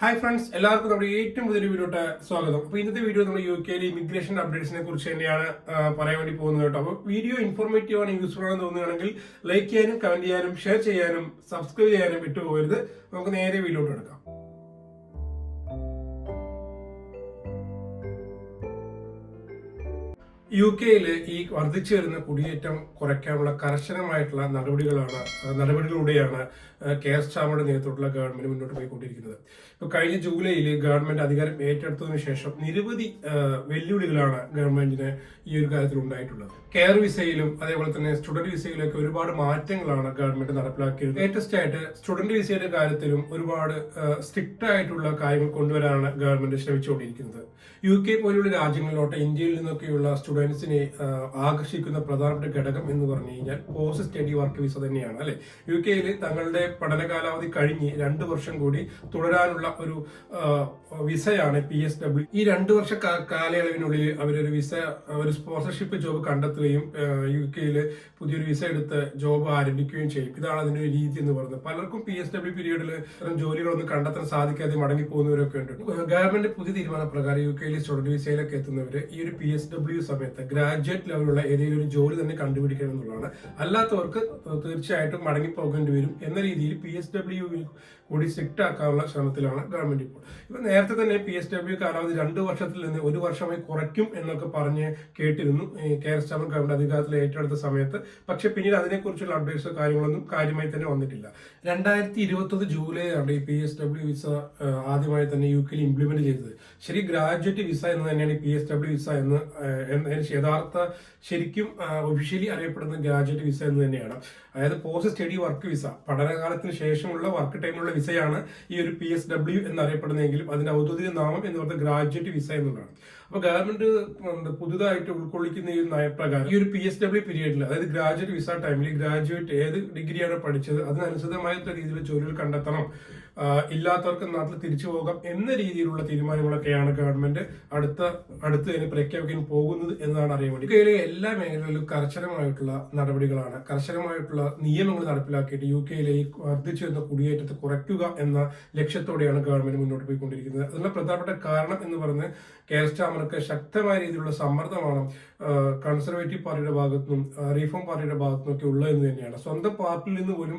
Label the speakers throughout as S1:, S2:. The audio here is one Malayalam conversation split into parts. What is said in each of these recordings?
S1: ഹായ് ഫ്രണ്ട്സ് എല്ലാവർക്കും നമ്മുടെ ഏറ്റവും പുതിയൊരു വീഡിയോട്ട് സ്വാഗതം. അപ്പോൾ ഇന്നത്തെ വീഡിയോ നമ്മൾ യു കെയിലെ ഇമിഗ്രേഷൻ അപ്ഡേറ്റ്സിനെ കുറിച്ച് തന്നെയാണ് പറയാൻ വേണ്ടി പോകുന്നത് കേട്ടോ. അപ്പോൾ വീഡിയോ ഇൻഫോർമേറ്റീവ് ആണ് യൂസ്ഫുൾ ആണെന്ന് തോന്നുകയാണെങ്കിൽ ലൈക്ക് ചെയ്യാനും കമന്റ് ചെയ്യാനും ഷെയർ ചെയ്യാനും സബ്സ്ക്രൈബ് ചെയ്യാനും വിട്ടുപോകരുത്. നമുക്ക് നേരെ വീഡിയോട്ട് എടുക്കാം യു കെയിൽ ഈ വർദ്ധിച്ചു വരുന്ന കുടിയേറ്റം കുറയ്ക്കാനുള്ള കർശനമായിട്ടുള്ള നടപടികളാണ് നടപടികളിലൂടെയാണ് കെ എസ് ചാമയുടെ നേതൃത്വത്തിലുള്ള ഗവൺമെന്റ് മുന്നോട്ട് പോയിക്കൊണ്ടിരിക്കുന്നത്. ഇപ്പൊ കഴിഞ്ഞ ജൂലൈയിൽ ഗവൺമെന്റ് അധികാരം ഏറ്റെടുത്തതിനു ശേഷം നിരവധി വെല്ലുവിളികളാണ് ഗവൺമെന്റിന് ഈ ഒരു കാര്യത്തിൽ ഉണ്ടായിട്ടുള്ളത്. കെയർ വിസയിലും അതേപോലെ തന്നെ സ്റ്റുഡന്റ് വിസയിലൊക്കെ ഒരുപാട് മാറ്റങ്ങളാണ് ഗവൺമെന്റ് നടപ്പിലാക്കിയത് ലേറ്റസ്റ്റ് ആയിട്ട് സ്റ്റുഡന്റ് വിസയുടെ കാര്യത്തിലും ഒരുപാട് സ്ട്രിക്റ്റ് ആയിട്ടുള്ള കാര്യങ്ങൾ കൊണ്ടുവരാനാണ് ഗവൺമെന്റ് ശ്രമിച്ചുകൊണ്ടിരിക്കുന്നത്. യു കെ പോലുള്ള രാജ്യങ്ങളിലോട്ട് ഇന്ത്യയിൽ നിന്നൊക്കെയുള്ള സ്റ്റുഡൻസിനെ ആകർഷിക്കുന്ന പ്രധാനപ്പെട്ട ഘടകം എന്ന് പറഞ്ഞു കഴിഞ്ഞാൽ പോസ്റ്റ് സ്റ്റഡി വർക്ക് വിസ തന്നെയാണ് അല്ലെ? യു കെയിൽ തങ്ങളുടെ പഠന കാലാവധി കഴിഞ്ഞ് രണ്ട് വർഷം കൂടി തുടരാനുള്ള ഒരു വിസയാണ് പി എസ് ഡബ്ല്യു. ഈ രണ്ട് വർഷ കാലയളവിനുള്ളിൽ അവരൊരു വിസ ഒരു സ്പോൺസർഷിപ്പ് ജോബ് കണ്ടെത്തുകയും യു കെയിൽ പുതിയൊരു വിസ എടുത്ത് ജോബ് ആരംഭിക്കുകയും ചെയ്യും. ഇതാണ് അതിന്റെ ഒരു രീതി എന്ന് പറയുന്നത്. പലർക്കും പി എസ് ഡബ്ല്യു പീരീഡിൽ ഇത്തരം ജോലികളൊന്നും കണ്ടെത്താൻ സാധിക്കാതെ മടങ്ങി പോകുന്നവരൊക്കെ ഉണ്ട്. ഗവൺമെന്റ് പുതിയ തീരുമാനപ്രകാരം യു കെയിൽ സ്റ്റുഡന്റ് വിസയിലൊക്കെ എത്തുന്നവര് ഈ ഒരു പി എസ് ഡബ്ല്യു സമയത്ത് ഗ്രാജുവേറ്റ് ലെവലുള്ള ഏതെങ്കിലും ഒരു ജോലി തന്നെ കണ്ടുപിടിക്കണം എന്നുള്ളതാണ്. അല്ലാത്തവർക്ക് തീർച്ചയായിട്ടും മടങ്ങി പോകേണ്ടി വരും എന്ന രീതിയിൽ പി എസ് ഡബ്ല്യു കൂടി സ്ട്രിക്റ്റ് ആക്കാനുള്ള ശ്രമത്തിലാണ് ഗവൺമെന്റ് ഇപ്പോൾ. ഇപ്പൊ നേരത്തെ തന്നെ പി എസ് ഡബ്ല്യു കാലാവധി രണ്ട് വർഷത്തിൽ നിന്ന് ഒരു വർഷമായി കുറയ്ക്കും എന്നൊക്കെ പറഞ്ഞ് കേട്ടിരുന്നു. കേരള സ്റ്റാമൻ ഗവൺമെന്റ് അധികാരത്തിൽ ഏറ്റെടുത്ത സമയത്ത്. പക്ഷെ പിന്നീട് അതിനെക്കുറിച്ചുള്ള അപ്ഡേറ്റ്സോ കാര്യങ്ങളൊന്നും കാര്യമായി തന്നെ വന്നിട്ടില്ല. രണ്ടായിരത്തി ഇരുപത്തൊന്ന് ജൂലൈ ആണ് ഈ പി എസ് ഡബ്ല്യു വിസ ആദ്യമായി തന്നെ യു കെയിൽ ഇംപ്ലിമെന്റ് ചെയ്തത്. ശരി ഗ്രാജുവേറ്റ് വിസ എന്ന് തന്നെയാണ് പി എസ് ഡബ്ല്യു വിസ എന്ന് അതിന് യഥാർത്ഥ ശരിക്കും ഒഫീഷ്യലി അറിയപ്പെടുന്ന ഗ്രാജുവേറ്റ് വിസ എന്ന് തന്നെയാണ്. അതായത് പോസ്റ്റ് സ്റ്റഡി വർക്ക് വിസ. പഠനകാലത്തിന് ശേഷമുള്ള വർക്ക് ടൈമിലുള്ള വിസയാണ് ഈ ഒരു പി എസ് ഡബ്ല്യു എന്നറിയപ്പെടുന്നതെങ്കിലും അതിന്റെ ഔദ്യോഗിക നാമം എന്ന് പറയുന്നത് ഗ്രാജുവേറ്റ് വിസ എന്നുള്ളതാണ്. അപ്പൊ ഗവൺമെന്റ് പുതുതായിട്ട് ഉൾക്കൊള്ളിക്കുന്ന ഈ നയപ്രകാരം ഈ ഒരു പി എസ് ഡബ്ല്യു പീരീഡിൽ അതായത് ഗ്രാജുവേറ്റ് വിസ ടൈമിൽ ഗ്രാജുവേറ്റ് ഏത് ഡിഗ്രിയാണ് പഠിച്ചത് അതിനനുസൃതമായ രീതിയിൽ ജോലികൾ കണ്ടെത്തണം. ഇല്ലാത്തവർക്ക് നാട്ടിൽ തിരിച്ചു പോകാം എന്ന രീതിയിലുള്ള തീരുമാനങ്ങളൊക്കെയാണ് ഗവൺമെന്റ് അടുത്ത അടുത്ത് തന്നെ പ്രഖ്യാപിക്കാൻ പോകുന്നത് എന്നാണ് അറിയാൻ വേണ്ടി. യുകെയിലെ എല്ലാ മേഖലകളിലും കർശനമായിട്ടുള്ള നടപടികളാണ്. കർശനമായിട്ടുള്ള നിയമങ്ങൾ നടപ്പിലാക്കിയിട്ട് യു കെയിലെ ഈ വർദ്ധിച്ചു വരുന്ന കുടിയേറ്റത്തെ കുറയ്ക്കുക എന്ന ലക്ഷ്യത്തോടെയാണ് ഗവൺമെന്റ് മുന്നോട്ട് പോയിക്കൊണ്ടിരിക്കുന്നത്. അതിനുള്ള പ്രധാനപ്പെട്ട കാരണം എന്ന് പറഞ്ഞ് കെയർ സ്റ്റാമർക്ക് ശക്തമായ രീതിയിലുള്ള സമ്മർദ്ദമാണ് കൺസർവേറ്റീവ് പാർട്ടിയുടെ ഭാഗത്തുനിന്നും റീഫോം പാർട്ടിയുടെ ഭാഗത്തു നിന്നൊക്കെ ഉള്ളത് എന്ന് തന്നെയാണ്. സ്വന്തം പാർട്ടിയിൽ നിന്ന് പോലും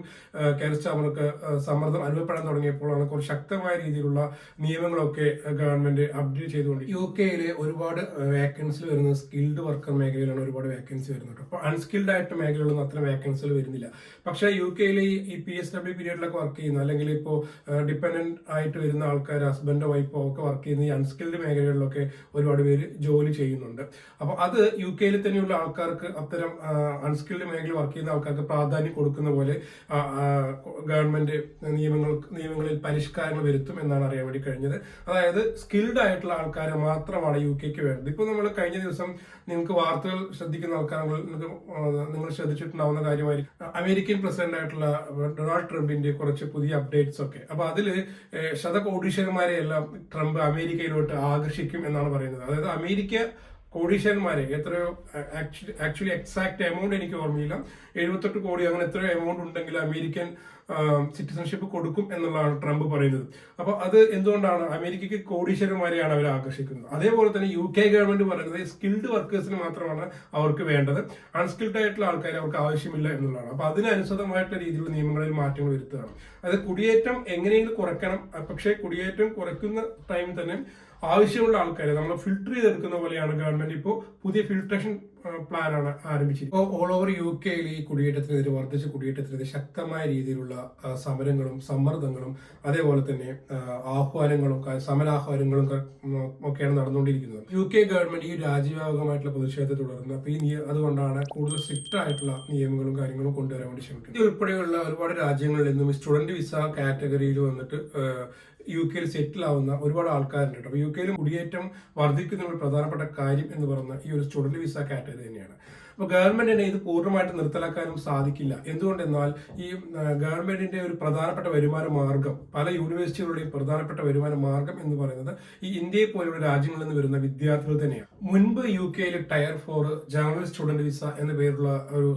S1: കെയർ സ്റ്റാമർക്ക് സമ്മർദ്ദം അനുഭവപ്പെടാൻ തുടങ്ങിയപ്പോഴാണ് കുറച്ച് ശക്തമായ രീതിയിലുള്ള നിയമങ്ങളൊക്കെ ഗവൺമെന്റ് അപ്ഡേറ്റ് ചെയ്തുകൊണ്ട് യു കെയിലെ ഒരുപാട് വേക്കൻസി വരുന്നത് സ്കിൽഡ് വർക്കർ മേഖലയിലാണ് ഒരുപാട് വേക്കൻസി വരുന്നത്. അപ്പോൾ അൺസ്കിൽഡ് ആയിട്ട് മേഖലകളൊന്നും അത്ര വേക്കൻസികൾ വരുന്നില്ല. പക്ഷേ യു കെയിലെ ഈ പി എസ് ഡബ്ല്യു പീരീഡിലൊക്കെ വർക്ക് ചെയ്യുന്ന അല്ലെങ്കിൽ ഇപ്പോൾ ഡിപ്പെൻഡന്റ് ആയിട്ട് വരുന്ന ആൾക്കാർ ഹസ്ബൻഡോ വൈഫോ ഒക്കെ വർക്ക് ചെയ്യുന്ന ഈ അൺസ്കിൽഡ് മേഖലകളിലൊക്കെ ഒരുപാട് പേര് ജോലി ചെയ്യുന്നുണ്ട്. അപ്പോൾ അത് യു കെയിൽ തന്നെയുള്ള ആൾക്കാർക്ക് അത്തരം അൺസ്കിൽഡ് മേഖല വർക്ക് ചെയ്യുന്ന ആൾക്കാർക്ക് പ്രാധാന്യം കൊടുക്കുന്ന പോലെ ഗവൺമെന്റ് നിയമങ്ങൾ നിയമങ്ങൾ നിയമങ്ങളിൽ പരിഷ്കാരങ്ങൾ വരുത്തും എന്നാണ് അറിയാൻ വേണ്ടി കഴിഞ്ഞത്. അതായത് സ്കിൽഡ് ആയിട്ടുള്ള ആൾക്കാരെ മാത്രമാണ് യു കെക്ക് വേണ്ടത്. ഇപ്പൊ നമ്മൾ കഴിഞ്ഞ ദിവസം നിങ്ങൾക്ക് വാർത്തകൾ ശ്രദ്ധിക്കുന്ന ആൾക്കാർ നിങ്ങൾ ശ്രദ്ധിച്ചിട്ടുണ്ടാവുന്ന കാര്യമായിരിക്കും. അമേരിക്കൻ പ്രസിഡന്റ് ആയിട്ടുള്ള ഡൊണാൾഡ് ട്രംപിന്റെ കുറച്ച് പുതിയ അപ്ഡേറ്റ്സ് ഒക്കെ. അപ്പൊ അതിൽ ശതകോടീശ്വരന്മാരെ എല്ലാം ട്രംപ് അമേരിക്കയിലോട്ട് ആകർഷിക്കും എന്നാണ് പറയുന്നത്. അതായത് അമേരിക്ക കോടീശ്വരന്മാരെ എത്രയോ ആക്ച്വലി എക്സാക്ട് എമൗണ്ട് എനിക്ക് ഓർമ്മയില്ല. എഴുപത്തെട്ട് കോടി അങ്ങനെ എത്രയോ എമൗണ്ട് ഉണ്ടെങ്കിൽ അമേരിക്കൻ സിറ്റിസൺഷിപ്പ് കൊടുക്കും എന്നുള്ളതാണ് ട്രംപ് പറയുന്നത്. അപ്പൊ അത് എന്തുകൊണ്ടാണ് അമേരിക്കയ്ക്ക് കോടീശ്വരന്മാരെയാണ് അവർ ആകർഷിക്കുന്നത്? അതേപോലെ തന്നെ യു കെ ഗവൺമെന്റ് പറയുന്നത് സ്കിൽഡ് വർക്കേഴ്സിന് മാത്രമാണ് അവർക്ക് വേണ്ടത്. അൺസ്കിൽഡ് ആയിട്ടുള്ള ആൾക്കാരെ അവർക്ക് ആവശ്യമില്ല എന്നുള്ളതാണ്. അപ്പൊ അതിനനുസൃതമായിട്ടുള്ള രീതിയിലുള്ള നിയമങ്ങളിൽ മാറ്റങ്ങൾ വരുത്തുകയാണ്. അത് കുടിയേറ്റം എങ്ങനെയെങ്കിലും കുറയ്ക്കണം. പക്ഷേ കുടിയേറ്റം കുറയ്ക്കുന്ന ടൈമിൽ തന്നെ ആവശ്യമുള്ള ആൾക്കാരെ നമ്മൾ ഫിൽട്ടർ ചെയ്തെടുക്കുന്ന പോലെയാണ് ഗവൺമെന്റ് ഇപ്പോൾ പുതിയ ഫിൽട്രേഷൻ പ്ലാനാണ് ആരംഭിച്ചത് ഇപ്പോൾ ഓൾ ഓവർ യു കെയിൽ ഈ കുടിയേറ്റത്തിനെതിരെ വർദ്ധിച്ച കുടിയേറ്റത്തിനെതിരെ ശക്തമായ രീതിയിലുള്ള സമരങ്ങളും സമ്മർദ്ദങ്ങളും അതേപോലെ തന്നെ ആഹ്വാനങ്ങളും സമരാഹ്വാനങ്ങളും ഒക്കെയാണ് നടന്നുകൊണ്ടിരിക്കുന്നത്. യു കെ ഗവൺമെന്റ് ഈ രാജ്യവ്യാപകമായിട്ടുള്ള പ്രതിഷേധത്തെ തുടർന്ന് അപ്പൊ ഈ അതുകൊണ്ടാണ് കൂടുതൽ സ്ട്രിക്റ്റ് ആയിട്ടുള്ള നിയമങ്ങളും കാര്യങ്ങളും കൊണ്ടുവരാൻ വേണ്ടി ശ്രമിക്കുന്നത്. ഇത് ഉൾപ്പെടെയുള്ള ഒരുപാട് രാജ്യങ്ങളിൽ നിന്നും സ്റ്റുഡന്റ് വിസ കാറ്റഗറിയിൽ വന്നിട്ട് യു കെയിൽ സെറ്റിൽ ആവുന്ന ഒരുപാട് ആൾക്കാരുണ്ട് അപ്പൊ യു കെയിൽ കുടിയേറ്റം വർദ്ധിക്കുന്ന ഒരു പ്രധാനപ്പെട്ട കാര്യം എന്ന് പറയുന്ന ഈ ഒരു സ്റ്റുഡന്റ് വിസ കാറ്റഗറി തന്നെയാണ്. അപ്പോൾ ഗവൺമെന്റിനെ ഇത് പൂർണമായിട്ട് നിർത്തലാക്കാനും സാധിക്കില്ല. എന്തുകൊണ്ടെന്നാൽ ഈ ഗവൺമെന്റിന്റെ ഒരു പ്രധാനപ്പെട്ട വരുമാന മാർഗം പല യൂണിവേഴ്സിറ്റികളുടെയും പ്രധാനപ്പെട്ട വരുമാന മാർഗം എന്ന് പറയുന്നത് ഈ ഇന്ത്യയെ പോലുള്ള രാജ്യങ്ങളിൽ നിന്ന് വരുന്ന വിദ്യാർത്ഥികൾ തന്നെയാണ്. മുൻപ് യു കെയിൽ tier four general student visa എന്ന പേരുള്ള ഒരു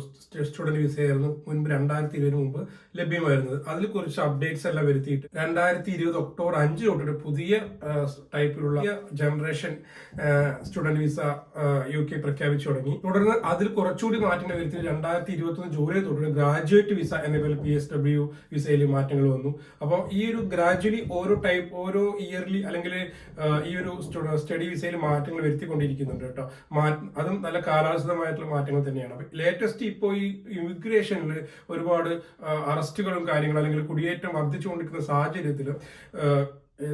S1: സ്റ്റുഡന്റ് വിസയായിരുന്നു മുൻപ് രണ്ടായിരത്തി ഇരുപതിന് മുമ്പ് ലഭ്യമായിരുന്നത്. അതിൽ കുറച്ച് അപ്ഡേറ്റ്സ് എല്ലാം വരുത്തിയിട്ട് രണ്ടായിരത്തി ഇരുപത് ഒക്ടോബർ അഞ്ച് തൊട്ടൊരു പുതിയ ടൈപ്പിലുള്ള generation student visa U K പ്രഖ്യാപിച്ചു തുടങ്ങി. തുടർന്ന് അതിൽ കുറച്ചുകൂടി മാറ്റങ്ങൾ വരുത്തി രണ്ടായിരത്തി ഇരുപത്തി ഒന്ന് ജൂലൈ തൊട്ട് ഗ്രാജുവേറ്റ് വിസ എന്ന പേരിൽ പി എസ് ഡബ്ല്യു വിസയിൽ മാറ്റങ്ങൾ വന്നു. അപ്പോൾ ഈ ഒരു ഗ്രാജുവലി ഓരോ ടൈപ്പ് ഓരോ ഇയർലി അല്ലെങ്കിൽ ഈ ഒരു സ്റ്റഡി വിസയിൽ മാറ്റങ്ങൾ വരുത്തിക്കൊണ്ടിരിക്കുന്നുണ്ട് കേട്ടോ. അതും നല്ല കാലാനുസൃതമായിട്ടുള്ള മാറ്റങ്ങൾ തന്നെയാണ്. ലേറ്റസ്റ്റ് ഇപ്പോൾ ഈ ഇമിഗ്രേഷനിൽ ഒരുപാട് അറസ്റ്റുകളും കാര്യങ്ങളും അല്ലെങ്കിൽ കുടിയേറ്റം വർദ്ധിച്ചുകൊണ്ടിരിക്കുന്ന സാഹചര്യത്തിൽ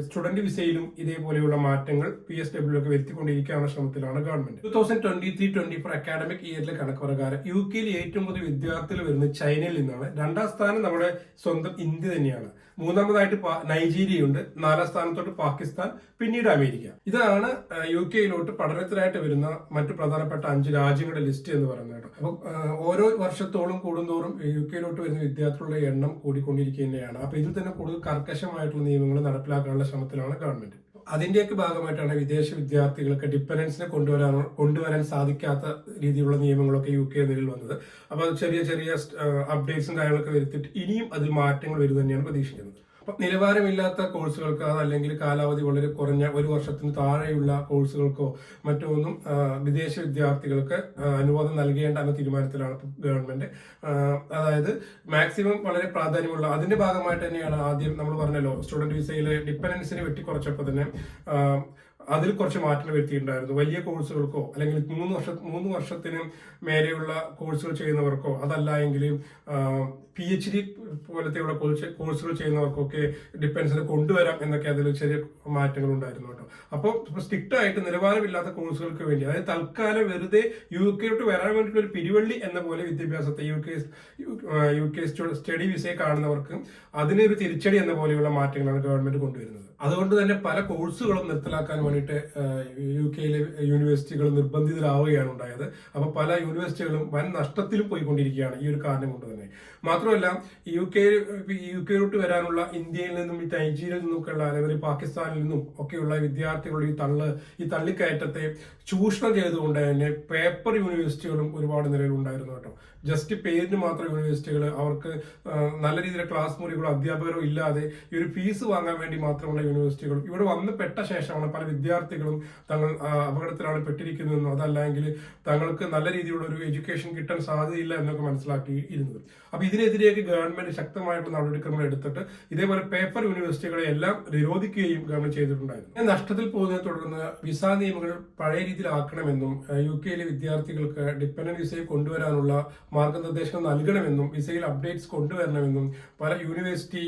S1: സ്റ്റുഡന്റ് വിസയിലും ഇതേപോലെയുള്ള മാറ്റങ്ങൾ പി എസ് ഡബ്ല്യു ഒക്കെ വരുത്തിക്കൊണ്ടിരിക്കാനുള്ള ശ്രമത്തിലാണ് government. Two thousand twenty three twenty four academic ഇയറിലെ കണക്ക് പ്രകാരം യു കെയിൽ ഏറ്റവും കൂടുതൽ വിദ്യാർത്ഥികൾ വരുന്നത് ചൈനയിൽ നിന്നാണ്. രണ്ടാം സ്ഥാനം നമ്മുടെ സ്വന്തം ഇന്ത്യ തന്നെയാണ്. മൂന്നാമതായിട്ട് നൈജീരിയ ഉണ്ട് നാലാം സ്ഥാനത്തോട്ട് പാകിസ്ഥാൻ പിന്നീട് അമേരിക്ക. ഇതാണ് യു കെയിലോട്ട് പഠനത്തിനായിട്ട് വരുന്ന മറ്റു പ്രധാനപ്പെട്ട അഞ്ച് രാജ്യങ്ങളുടെ ലിസ്റ്റ് എന്ന് പറയുന്നത് കേട്ടോ. അപ്പോൾ ഓരോ വർഷത്തോളം കൂടുന്തോറും യു കെയിലോട്ട് വരുന്ന വിദ്യാർത്ഥികളുടെ എണ്ണം കൂടിക്കൊണ്ടിരിക്കുകയാണ് അപ്പൊ ഇതിൽ തന്നെ കൂടുതൽ കർക്കശമായിട്ടുള്ള നിയമങ്ങൾ നടപ്പിലാക്കാനുള്ള ശ്രമത്തിലാണ് ഗവൺമെന്റ്. അതിന്റെയൊക്കെ ഭാഗമായിട്ടാണ് വിദേശ വിദ്യാർത്ഥികൾക്ക് ഡിപ്പെൻഡൻസിനെ കൊണ്ടുവരാൻ കൊണ്ടുവരാൻ സാധിക്കാത്ത രീതിയിലുള്ള നിയമങ്ങളൊക്കെ യു കെ നിലയിൽ വന്നത്. അപ്പോൾ ചെറിയ ചെറിയ അപ്ഡേറ്റ്സും കാര്യങ്ങളൊക്കെ വരുത്തിയിട്ട് ഇനിയും അതിൽ മാറ്റങ്ങൾ വരും തന്നെയാണ് പ്രതീക്ഷിക്കുന്നത്. നിലവാരമില്ലാത്ത കോഴ്സുകൾക്ക് അതല്ലെങ്കിൽ കാലാവധി വളരെ കുറഞ്ഞ ഒരു വർഷത്തിന് താഴെയുള്ള കോഴ്സുകൾക്കോ മറ്റോ ഒന്നും ആ, വിദേശ വിദ്യാർത്ഥികൾക്ക് അനുവാദം നൽകേണ്ട എന്ന തീരുമാനത്തിലാണ് ഗവൺമെന്റ്. അതായത് മാക്സിമം വളരെ പ്രാധാന്യമുള്ള അതിന്റെ ഭാഗമായിട്ട് തന്നെയാണ് ആദ്യം നമ്മൾ പറഞ്ഞല്ലോ സ്റ്റുഡന്റ് വിസയിലെ ഡിപ്പെൻഡൻസിനെ വെട്ടിക്കുറച്ചപ്പോൾ തന്നെ അതിൽ കുറച്ച് മാറ്റങ്ങൾ വരുത്തിയിട്ടുണ്ടായിരുന്നു. വലിയ കോഴ്സുകൾക്കോ അല്ലെങ്കിൽ മൂന്ന് വർഷ മൂന്ന് വർഷത്തിന് മേലെയുള്ള കോഴ്സുകൾ ചെയ്യുന്നവർക്കോ അതല്ല എങ്കിൽ പി എച്ച് ഡി പോലത്തെയുള്ള കോഴ്സ് കോഴ്സുകൾ ചെയ്യുന്നവർക്കൊക്കെ ഡിപ്പെൻസിന് കൊണ്ടുവരാം എന്നൊക്കെ അതിൽ ചെറിയ മാറ്റങ്ങൾ ഉണ്ടായിരുന്നു കേട്ടോ. അപ്പോൾ സ്ട്രിക്റ്റ് ആയിട്ട് നിലവാരമില്ലാത്ത കോഴ്സുകൾക്ക് വേണ്ടി അതായത് തൽക്കാലം വെറുതെ യു കെയോട്ട് വരാൻ വേണ്ടിയിട്ട് ഒരു പിരിവള്ളി എന്ന പോലെ വിദ്യാഭ്യാസത്തെ U K U K study വിസയെ കാണുന്നവർക്ക് അതിനൊരു തിരിച്ചടി എന്ന പോലെയുള്ള മാറ്റങ്ങളാണ് ഗവൺമെന്റ് കൊണ്ടുവരുന്നത്. അതുകൊണ്ട് തന്നെ പല കോഴ്സുകളും നിർത്തലാക്കാൻ വേണ്ടിയിട്ട് യു കെയിലെ യൂണിവേഴ്സിറ്റികൾ നിർബന്ധിതരാവുകയാണ് ഉണ്ടായത്. അപ്പോൾ പല യൂണിവേഴ്സിറ്റികളും വൻ നഷ്ടത്തിലും പോയിക്കൊണ്ടിരിക്കുകയാണ് ഈ ഒരു കാരണം കൊണ്ട് തന്നെ. മാത്രമല്ല യു കെ യു കെയിലോട്ട് വരാനുള്ള ഇന്ത്യയിൽ നിന്നും ഈ നൈജീരിയയിൽ നിന്നൊക്കെയുള്ള അല്ലെങ്കിൽ പാകിസ്ഥാനിൽ നിന്നും ഒക്കെയുള്ള വിദ്യാർത്ഥികളുടെ ഈ തള്ള് ഈ തള്ളിക്കയറ്റത്തെ ചൂഷണം ചെയ്തുകൊണ്ട് തന്നെ പേപ്പർ യൂണിവേഴ്സിറ്റികളും ഒരുപാട് നിലവിലുണ്ടായിരുന്നു കേട്ടോ. ജസ്റ്റ് പേരിന് മാത്രം യൂണിവേഴ്സിറ്റികൾ അവർക്ക് നല്ല രീതിയിലുള്ള ക്ലാസ് മുറികളോ അധ്യാപകരോ ഇല്ലാതെ ഈ ഒരു ഫീസ് വാങ്ങാൻ വേണ്ടി മാത്രമുള്ള യൂണിവേഴ്സിറ്റികളും ഇവിടെ വന്ന് പെട്ട ശേഷമാണ് പല വിദ്യാർത്ഥികളും തങ്ങൾ അപകടത്തിലാണ് പെട്ടിരിക്കുന്നതെന്നും അതല്ലെങ്കിൽ തങ്ങൾക്ക് നല്ല രീതിയിലുള്ള ഒരു എഡ്യൂക്കേഷൻ കിട്ടാൻ സാധ്യതയില്ല എന്നൊക്കെ മനസ്സിലാക്കി ഇരുന്നത് അപ്പൊ ഇതിനെതിരെയൊക്കെ ഗവൺമെന്റ് ശക്തമായിട്ടുള്ള നടപടിക്രമങ്ങൾ എടുത്തിട്ട് ഇതേപോലെ പേപ്പർ യൂണിവേഴ്സിറ്റികളെ എല്ലാം നിരോധിക്കുകയും ഗവൺമെന്റ് ചെയ്തിട്ടുണ്ടായിരുന്നു. നഷ്ടത്തിൽ പോകുന്നതിനെ തുടർന്ന് വിസ നിയമങ്ങൾ പഴയ രീതിയിലാക്കണമെന്നും യു കെയിലെ വിദ്യാർത്ഥികൾക്ക് ഡിപ്പെൻഡന്റ് വിസയെ കൊണ്ടുവരാനുള്ള മാർഗനിർദ്ദേശങ്ങൾ നൽകണമെന്നും വിസയിൽ അപ്ഡേറ്റ്സ് കൊണ്ടുവരണമെന്നും പല യൂണിവേഴ്സിറ്റി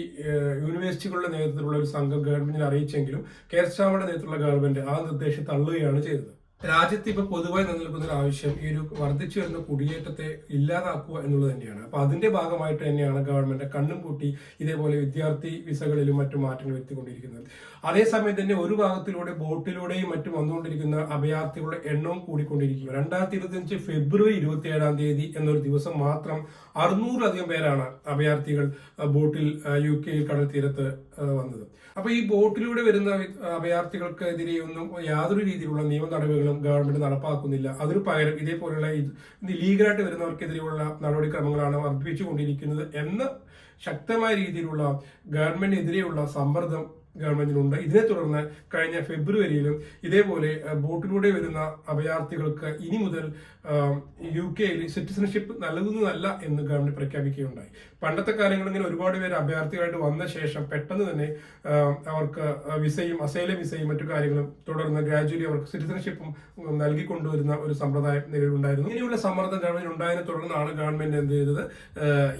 S1: യൂണിവേഴ്സിറ്റികളുടെ നേതൃത്വത്തിലുള്ള ഒരു സംഘം ഗവൺമെന്റിനെ അറിയിച്ചെങ്കിലും കെ എസ് സ്റ്റാമറുടെ നേതൃത്വമുള്ള ഗവൺമെന്റ് ആ നിർദ്ദേശം തള്ളുകയാണ് ചെയ്തത്. രാജ്യത്ത് ഇപ്പൊ പൊതുവായി നിലനിൽക്കുന്ന ഒരു ആവശ്യം ഈ ഒരു വർദ്ധിച്ചു വരുന്ന കുടിയേറ്റത്തെ ഇല്ലാതാക്കുക എന്നുള്ളത് തന്നെയാണ്. അപ്പൊ അതിന്റെ ഭാഗമായിട്ട് തന്നെയാണ് ഗവൺമെന്റ് കണ്ണും പൂട്ടി ഇതേപോലെ വിദ്യാർത്ഥി വിസകളിലും മറ്റും മാറ്റങ്ങൾ വരുത്തിക്കൊണ്ടിരിക്കുന്നത്. അതേസമയം തന്നെ ഒരു ഭാഗത്തിലൂടെ ബോട്ടിലൂടെയും മറ്റും വന്നുകൊണ്ടിരിക്കുന്ന അഭയാർത്ഥികളുടെ എണ്ണവും കൂടിക്കൊണ്ടിരിക്കുന്നു രണ്ടായിരത്തി ഇരുപത്തിയഞ്ച് ഫെബ്രുവരി ഇരുപത്തി ഏഴാം തീയതി എന്നൊരു ദിവസം മാത്രം അറുന്നൂറിലധികം പേരാണ് അഭയാർത്ഥികൾ ബോട്ടിൽ യു കെ കടൽ തീരത്ത് വന്നത്. അപ്പൊ ഈ ബോട്ടിലൂടെ വരുന്ന അഭയാർത്ഥികൾക്കെതിരെയൊന്നും യാതൊരു രീതിയിലുള്ള നിയമ നടപടികളും ഗവൺമെന്റ് നടപ്പാക്കുന്നില്ല. അതിനു പകരം ഇതേപോലെയുള്ള ഇത് ലീഗലായിട്ട് വരുന്നവർക്കെതിരെയുള്ള നടപടിക്രമങ്ങളാണ് വർദ്ധിപ്പിച്ചുകൊണ്ടിരിക്കുന്നത് എന്ന ശക്തമായ രീതിയിലുള്ള ഗവൺമെന്റിനെതിരെയുള്ള സമ്മർദ്ദം ഗവൺമെന്റിനുണ്ട്. ഇതിനെ തുടർന്ന് കഴിഞ്ഞ ഫെബ്രുവരിയിലും ഇതേപോലെ ബോട്ടിലൂടെ വരുന്ന അഭയാർത്ഥികൾക്ക് ഇനി മുതൽ യു കെയിൽ സിറ്റിസൺഷിപ്പ് നൽകുന്നതല്ല എന്ന് ഗവൺമെന്റ് പ്രഖ്യാപിക്കുകയുണ്ടായി. പണ്ടത്തെ കാലങ്ങളിൽ ഇങ്ങനെ ഒരുപാട് പേര് അഭയാർത്ഥികളായിട്ട് വന്ന ശേഷം പെട്ടെന്ന് തന്നെ അവർക്ക് വിസയും അസൈല വിസയും മറ്റു കാര്യങ്ങളും തുടർന്ന് ഗ്രാജുവലി അവർക്ക് സിറ്റിസൺഷിപ്പും നൽകിക്കൊണ്ടുവരുന്ന ഒരു സമ്പ്രദായം നിലവിലുണ്ടായിരുന്നു ഇങ്ങനെയുള്ള സമ്മർദ്ദം ഗവൺമെന്റ് ഉണ്ടായതിനെ തുടർന്നാണ് ഗവൺമെന്റ് എന്ത് ചെയ്തത്?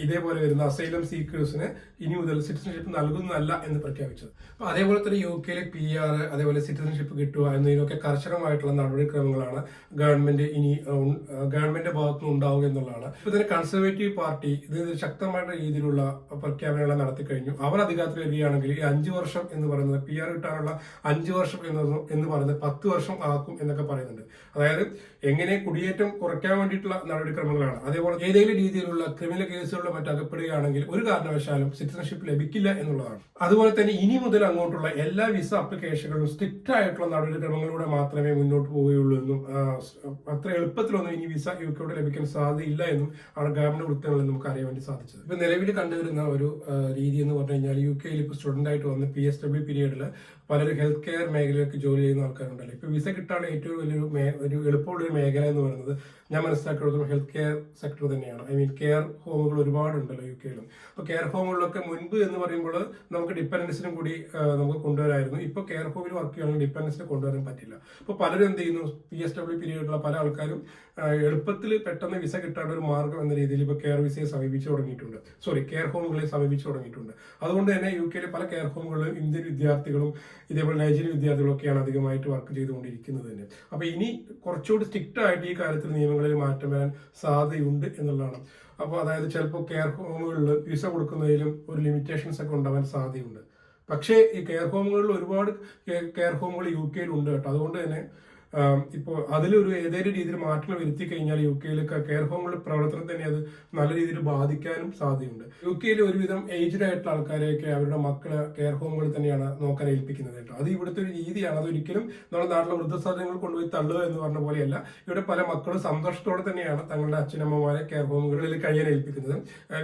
S1: ഇതേപോലെ വരുന്ന അസൈലം സീക്കേഴ്സിന് ഇനി മുതൽ സിറ്റിസൺഷിപ്പ് നൽകുന്നതല്ല എന്ന് പ്രഖ്യാപിച്ചത്. അതേപോലെ തന്നെ യു കെയിലെ പി ആർ അതേപോലെ സിറ്റിസൺഷിപ്പ് കിട്ടുക എന്നതിനൊക്കെ കർശനമായിട്ടുള്ള നടപടിക്രമങ്ങളാണ് ഗവൺമെന്റ് ഇനി ഗവൺമെന്റ് ഭാഗത്തു നിന്ന് ഉണ്ടാവുക എന്നുള്ളതാണ്. ഇപ്പൊ തന്നെ കൺസർവേറ്റീവ് പാർട്ടി ഇത് ശക്തമായിട്ടുള്ള രീതിയിലുള്ള പ്രഖ്യാപനങ്ങൾ നടത്തി കഴിഞ്ഞു. അവർ അധികാരത്തിൽ വരികയാണെങ്കിൽ ഈ അഞ്ചു വർഷം എന്ന് പറയുന്നത് പി ആർ കിട്ടാനുള്ള അഞ്ചു വർഷം എന്ന് എന്ന് പറയുന്നത് പത്ത് വർഷം ആക്കും എന്നൊക്കെ പറയുന്നുണ്ട്. അതായത് എങ്ങനെ കുടിയേറ്റം കുറയ്ക്കാൻ വേണ്ടിയിട്ടുള്ള നടപടിക്രമങ്ങളാണ്. അതേപോലെ ഏതെങ്കിലും രീതിയിലുള്ള ക്രിമിനൽ കേസുകളിലോ മറ്റും അകപ്പെടുകയാണെങ്കിൽ ഒരു കാരണവശാലും സിറ്റിസൺഷിപ്പ് ലഭിക്കില്ല എന്നുള്ളതാണ്. അതുപോലെ തന്നെ ഇനി മുതൽ അങ്ങോട്ടുള്ള എല്ലാ വിസ അപ്ലിക്കേഷനുകളും സ്ട്രിക്റ്റ് ആയിട്ടുള്ള നടപടിക്രമങ്ങളിലൂടെ മാത്രമേ മുന്നോട്ട് പോവുകയുള്ളൂ എന്നും അത്ര എളുപ്പത്തിലൊന്നും ഇനി വിസ യു കെയോട് ലഭിക്കാൻ സാധ്യതയില്ല എന്നും ആണ് ഗവൺമെന്റ് വൃത്തങ്ങളിൽ നമുക്ക് അറിയാൻ വേണ്ടി സാധിച്ചത്. ഇപ്പൊ നിലവിൽ കണ്ടുവരുന്ന ഒരു രീതി എന്ന് പറഞ്ഞു കഴിഞ്ഞാൽ യു കെയിൽ ഇപ്പോൾ സ്റ്റുഡന്റ് ആയിട്ട് വന്ന് പി എസ് ഡബ്ല്യു പീരീഡിൽ പലരും ഹെൽത്ത് കെയർ മേഖലയിലേക്ക് ജോലി ചെയ്യുന്ന ആൾക്കാരുണ്ടല്ലോ. ഇപ്പൊ വിസ കിട്ടാൻ ഏറ്റവും വലിയൊരു ഒരു എളുപ്പമുള്ളൊരു മേഖല എന്ന് പറയുന്നത് ഞാൻ മനസ്സിലാക്കിയെടുത്തോളം ഹെൽത്ത് കെയർ സെക്ടർ തന്നെയാണ്. ഐ മീൻ കെയർ ഹോമുകൾ ഒരുപാടുണ്ടല്ലോ യു കെയിലും അപ്പോൾ കെയർ ഹോമുകളിലൊക്കെ മുൻപ് എന്ന് പറയുമ്പോൾ നമുക്ക് ഡിപ്പെൻഡൻസിനും കൂടി നമുക്ക് കൊണ്ടുവരായിരുന്നു. ഇപ്പോൾ കെയർ ഹോമിൽ വർക്ക് ചെയ്യുകയാണെങ്കിൽ ഡിപ്പെൻഡൻസിനെ കൊണ്ടുവരാൻ പറ്റില്ല. അപ്പോൾ പലരും എന്ത് ചെയ്യുന്നു? പി എസ് ഡബ്ല്യു പീരീഡിലുള്ള പല ആൾക്കാരും എളുപ്പത്തിൽ പെട്ടെന്ന് വിസ കിട്ടാൻ ഒരു മാർഗം എന്ന രീതിയിൽ ഇപ്പോൾ കെയർ വിസയെ സമീപിച്ചു തുടങ്ങിയിട്ടുണ്ട്. സോറി കെയർ ഹോമുകളെ സമീപിച്ചു തുടങ്ങിയിട്ടുണ്ട്. അതുകൊണ്ട് തന്നെ യു കെയിലെ പല കെയർ ഹോമുകളിലും ഇന്ത്യൻ വിദ്യാർത്ഥികളും ഇതേപോലെ നൈജീരിയൻ വിദ്യാർത്ഥികളൊക്കെയാണ് അധികമായിട്ട് വർക്ക് ചെയ്തുകൊണ്ടിരിക്കുന്നത് തന്നെ. അപ്പോൾ ഇനി കുറച്ചുകൂടി സ്ട്രിക്റ്റ് ആയിട്ട് ഈ കാര്യത്തിൽ നിയമങ്ങളിൽ മാറ്റം വരാൻ സാധ്യതയുണ്ട് എന്നുള്ളതാണ്. അപ്പോൾ അതായത് ചിലപ്പോൾ കെയർ ഹോമുകളിൽ വിസ കൊടുക്കുന്നതിലും ഒരു ലിമിറ്റേഷൻസ് ഒക്കെ ഉണ്ടാവാൻ സാധ്യതയുണ്ട്. പക്ഷേ ഈ കെയർ ഹോമുകളിൽ ഒരുപാട് കെയർ ഹോമുകൾ യു കെയിൽ ഉണ്ട് കേട്ടോ. അതുകൊണ്ട് തന്നെ ഇപ്പോൾ അതിലൊരു ഏതെങ്കിലും രീതിയിൽ മാറ്റങ്ങൾ വരുത്തി കഴിഞ്ഞാൽ യു കെയിൽ കെയർ ഹോമുകളുടെ പ്രവർത്തനം തന്നെ അത് നല്ല രീതിയിൽ ബാധിക്കാനും സാധ്യതയുണ്ട്. യു കെയിൽ ഒരുവിധം ഏജ്ഡ് ആയിട്ടുള്ള ആൾക്കാരെയൊക്കെ അവരുടെ മക്കളെ കെയർ ഹോമുകളിൽ തന്നെയാണ് നോക്കാൻ ഏൽപ്പിക്കുന്നത് കേട്ടോ. അത് ഇവിടുത്തെ ഒരു രീതിയാണ്. അതൊരിക്കലും നമ്മുടെ നാട്ടിലെ വൃദ്ധസാധനങ്ങൾ കൊണ്ടുപോയി തള്ളുക എന്ന് പറഞ്ഞ പോലെയല്ല. ഇവിടെ പല മക്കളും സന്തോഷത്തോടെ തന്നെയാണ് തങ്ങളുടെ അച്ഛനമ്മമാരെ കെയർ ഹോമുകളിൽ കഴിയാൻ ഏൽപ്പിക്കുന്നത്.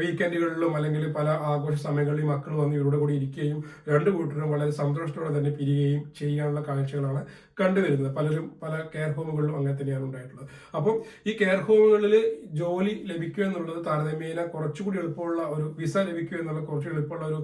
S1: വീക്കെൻഡുകളിലും അല്ലെങ്കിൽ പല ആഘോഷ സമയങ്ങളിലും മക്കൾ വന്ന് ഇവരുടെ കൂടി ഇരിക്കുകയും രണ്ടു കൂട്ടരും വളരെ സന്തോഷത്തോടെ തന്നെ പിരിയുകയും ചെയ്യാനുള്ള കാഴ്ചകളാണ് കണ്ടുവരുന്നത്. പലരും പല കെയർ ഹോമുകളിലും അങ്ങനെ തന്നെയാണ് ഉണ്ടായിട്ടുള്ളത്. അപ്പം ഈ കെയർ ഹോമുകളിൽ ജോലി ലഭിക്കുക എന്നുള്ളത് താരതമ്യേന കുറച്ചുകൂടി എളുപ്പമുള്ള ഒരു വിസ ലഭിക്കുക എന്നുള്ള കുറച്ച് എളുപ്പമുള്ള ഒരു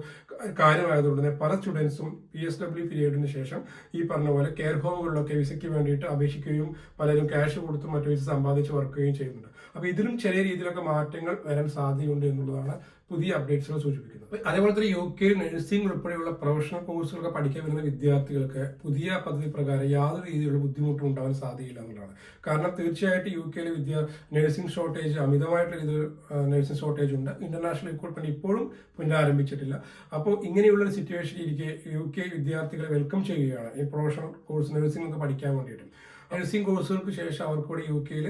S1: കാര്യമായതുകൊണ്ട് തന്നെ പല സ്റ്റുഡൻസും പി എസ് ഡബ്ല്യു പീരീഡിന് ശേഷം ഈ പറഞ്ഞ പോലെ കെയർ ഹോമുകളിലൊക്കെ വിസയ്ക്ക് വേണ്ടിയിട്ട് അപേക്ഷിക്കുകയും പലരും ക്യാഷ് കൊടുത്തും മറ്റു വിസ സമ്പാദിച്ച് വർക്കുകയും ചെയ്യുന്നുണ്ട്. അപ്പൊ ഇതിലും ചെറിയ രീതിയിലൊക്കെ മാറ്റങ്ങൾ വരാൻ സാധ്യതയുണ്ട് എന്നുള്ളതാണ് പുതിയ അപ്ഡേറ്റ്സുകൾ സൂചിപ്പിക്കുന്നത്. അതേപോലെ തന്നെ യു കെയിൽ നഴ്സിംഗ് ഉൾപ്പെടെയുള്ള പ്രൊഫഷണൽ കോഴ്സുകളൊക്കെ പഠിക്കാൻ വരുന്ന വിദ്യാർത്ഥികൾക്ക് പുതിയ പദ്ധതി പ്രകാരം യാതൊരു രീതിയിലുള്ള ബുദ്ധിമുട്ടും ഉണ്ടാവാൻ സാധ്യതയില്ല എന്നുള്ളതാണ്. കാരണം തീർച്ചയായിട്ടും യു കെയിലെ വിദ്യ നഴ്സിംഗ് ഷോർട്ടേജ് അമിതമായിട്ടുള്ള ഇത് നഴ്സിംഗ് ഷോർട്ടേജ് ഉണ്ട്. ഇന്റർനാഷണൽ റിക്രൂട്ട്മെന്റ് ഇപ്പോഴും പുനരാരംഭിച്ചിട്ടില്ല. അപ്പോൾ ഇങ്ങനെയുള്ള ഒരു സിറ്റുവേഷൻ ഇരിക്കെ യു കെ വിദ്യാർത്ഥികളെ വെൽക്കം ചെയ്യുകയാണ് ഈ പ്രൊഫഷണൽ കോഴ്സ് നഴ്സിംഗ് ഒക്കെ പഠിക്കാൻ വേണ്ടിയിട്ട്. നഴ്സിംഗ് കോഴ്സുകൾക്ക് ശേഷം അവർക്കൂടെ കൂടി യു കെയിൽ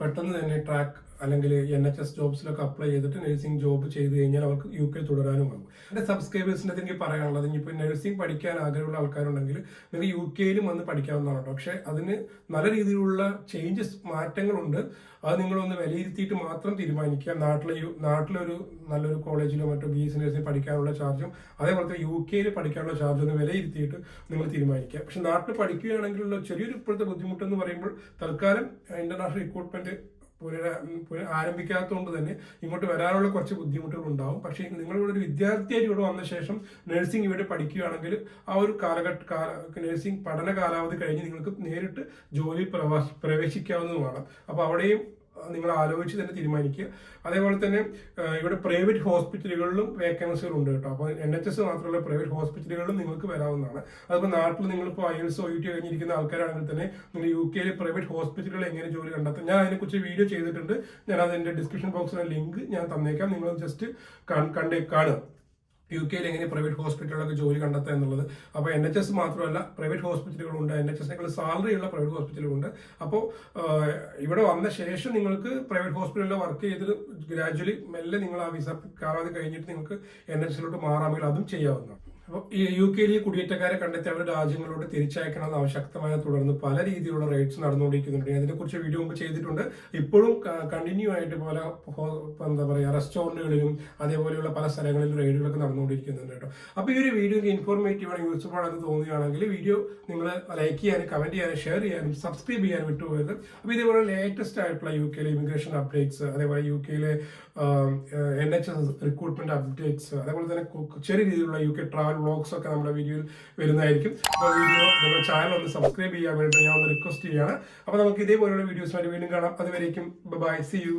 S1: പെട്ടെന്ന് തന്നെ ട്രാക്ക് അല്ലെങ്കിൽ എൻ എച്ച് എസ് ജോബ്സിലൊക്കെ അപ്ലൈ ചെയ്തിട്ട് നഴ്സിംഗ് ജോബ് ചെയ്ത് കഴിഞ്ഞാൽ അവർക്ക് യു കെ തുടരാനും ആകും. എന്റെ സബ്സ്ക്രൈബേഴ്സിന്റെ എനിക്ക് പറയാനുള്ളത് ഇനിയിപ്പോൾ നഴ്സിംഗ് പഠിക്കാൻ ആഗ്രഹമുള്ള ആൾക്കാരുണ്ടെങ്കിൽ നിങ്ങൾക്ക് യു കെയിലും വന്ന് പഠിക്കാവുന്നതാണ് പക്ഷേ അതിന് നല്ല രീതിയിലുള്ള ചേഞ്ചസ് മാറ്റങ്ങളുണ്ട്. അത് നിങ്ങളൊന്ന് വിലയിരുത്തിയിട്ട് മാത്രം തീരുമാനിക്കുക. നാട്ടിലെ നാട്ടിലൊരു നല്ലൊരു കോളേജിലോ മറ്റോ ബി എസ് നഴ്സിംഗ് പഠിക്കാനുള്ള ചാർജും അതേപോലെ തന്നെ യു കെയിൽ പഠിക്കാനുള്ള ചാർജും ഒന്ന് വിലയിരുത്തിയിട്ട് നിങ്ങൾ തീരുമാനിക്കുക. പക്ഷെ നാട്ടിൽ പഠിക്കുകയാണെങ്കിലുള്ള ചെറിയൊരു ഇപ്പോഴത്തെ ബുദ്ധിമുട്ടെന്ന് പറയുമ്പോൾ തൽക്കാലം ഇന്റർനാഷണൽ റിക്രൂട്ട്മെന്റ് പുനര പുന ആരംഭിക്കാത്തതുകൊണ്ട് തന്നെ ഇങ്ങോട്ട് വരാനുള്ള കുറച്ച് ബുദ്ധിമുട്ടുകൾ ഉണ്ടാവും പക്ഷേ നിങ്ങളിവിടെ ഒരു വിദ്യാർത്ഥിയായിട്ട് ഇവിടെ വന്ന ശേഷം നഴ്സിംഗ് ഇവിടെ പഠിക്കുകയാണെങ്കിൽ ആ ഒരു കാലഘട്ട കാല നഴ്സിംഗ് പഠന കാലാവധി കഴിഞ്ഞ് നിങ്ങൾക്ക് നേരിട്ട് ജോലി പ്രവേശിക്കാവുന്നതുമാണ്. അപ്പോൾ അവിടെയും നിങ്ങൾ ആലോചിച്ച് തന്നെ തീരുമാനിക്കുക. അതേപോലെ തന്നെ ഇവിടെ പ്രൈവറ്റ് ഹോസ്പിറ്റലുകളിലും വേക്കൻസികൾ ഉണ്ട് കേട്ടോ. അപ്പോൾ എൻ എച്ച് എസ് മാത്രമല്ല പ്രൈവറ്റ് ഹോസ്പിറ്റലുകളിലും നിങ്ങൾക്ക് വരാവുന്നതാണ്. അതിപ്പോൾ നാട്ടിൽ നിങ്ങളിപ്പോൾ IELTS O U T കഴിഞ്ഞിരിക്കുന്ന ആൾക്കാരാണെങ്കിൽ തന്നെ നിങ്ങൾ യു കെയിലെ പ്രൈവറ്റ് ഹോസ്പിറ്റലുകൾ എങ്ങനെ ജോലി കണ്ടെത്തും? ഞാൻ അതിനെക്കുറിച്ച് വീഡിയോ ചെയ്തിട്ടുണ്ട്. ഞാൻ അതിന്റെ ഡിസ്ക്രിപ്ഷൻ ബോക്സിലെ ലിങ്ക് ഞാൻ തന്നേക്കാം. നിങ്ങൾ ജസ്റ്റ് കണ്ടേ യു കെയിൽ എങ്ങനെ പ്രൈവറ്റ് ഹോസ്പിറ്റലുകളൊക്കെ ജോലി കണ്ടെത്തുക എന്നുള്ളത്. അപ്പോൾ എൻ എച്ച് എസ് മാത്രമല്ല പ്രൈവറ്റ് ഹോസ്പിറ്റലുകളുണ്ട് എൻ എച്ച് സാലറി ഉള്ള പ്രൈവറ്റ് ഹോസ്പിറ്റലുകളുണ്ട് അപ്പോൾ ഇവിടെ വന്ന ശേഷം നിങ്ങൾക്ക് പ്രൈവറ്റ് ഹോസ്പിറ്റലിൽ വർക്ക് ചെയ്ത് ഗ്രാജുവലി മെല്ലെ നിങ്ങൾ ആ വിസ കാലാവധി കഴിഞ്ഞിട്ട് നിങ്ങൾക്ക് എൻ എച്ച് എസിലോട്ട് മാറാമെങ്കിൽ അതും ചെയ്യാവുന്നതാണ്. യു കെയിലെ കുടിയേറ്റക്കാരെ കണ്ടെത്തി അവരുടെ രാജ്യങ്ങളോട് തിരിച്ചയക്കണമെന്ന് ആവശ്യമായ തുടർന്ന് പല രീതിയിലുള്ള റൈറ്റ്സ് നടന്നുകൊണ്ടിരിക്കുന്നുണ്ട്. അതിനെ കുറിച്ച് വീഡിയോ മുമ്പ് ചെയ്തിട്ടുണ്ട്. ഇപ്പോഴും കണ്ടിന്യൂ ആയിട്ട് പല എന്താ പറയുക റെസ്റ്റോറന്റുകളിലും അതേപോലെയുള്ള പല സ്ഥലങ്ങളിലും റൈഡുകളൊക്കെ നടന്നുകൊണ്ടിരിക്കുന്നുണ്ട് കേട്ടോ. അപ്പോൾ ഈ ഒരു വീഡിയോ ഇൻഫോർമേറ്റീവ് ആണ് യൂസ്ഫുൾ ആണെന്ന് തോന്നുകയാണെങ്കിൽ വീഡിയോ നിങ്ങൾ ലൈക്ക് ചെയ്യാനും കമന്റ് ചെയ്യാനും ഷെയർ ചെയ്യാനും സബ്സ്ക്രൈബ് ചെയ്യാനും വിട്ടുപോകരുത്. അപ്പോൾ ഇതേപോലെ ലേറ്റസ്റ്റ് ആയിട്ടുള്ള യു കെയിലെ ഇമിഗ്രേഷൻ അപ്ഡേറ്റ്സ് അതേപോലെ യു കെയിലെ N H S recruitment updates അതേപോലെ തന്നെ ചെറിയ രീതിയിലുള്ള യു കെ ട്രാവൽ വ്ളോഗ്സ് ഒക്കെ നമ്മുടെ വീഡിയോയിൽ വരുന്നതായിരിക്കും. അപ്പോൾ വീഡിയോ നമ്മുടെ ചാനൽ ഒന്ന് സബ്സ്ക്രൈബ് ചെയ്യാൻ വേണ്ടിയിട്ട് ഞാൻ ഒന്ന് റിക്വസ്റ്റ് ചെയ്യുകയാണ്. അപ്പോൾ നമുക്ക് ഇതേപോലെയുള്ള വീഡിയോസ് വീഡിയോസുമായിട്ട് വീണ്ടും കാണാം. അതുവരേക്കും ബൈ സി യു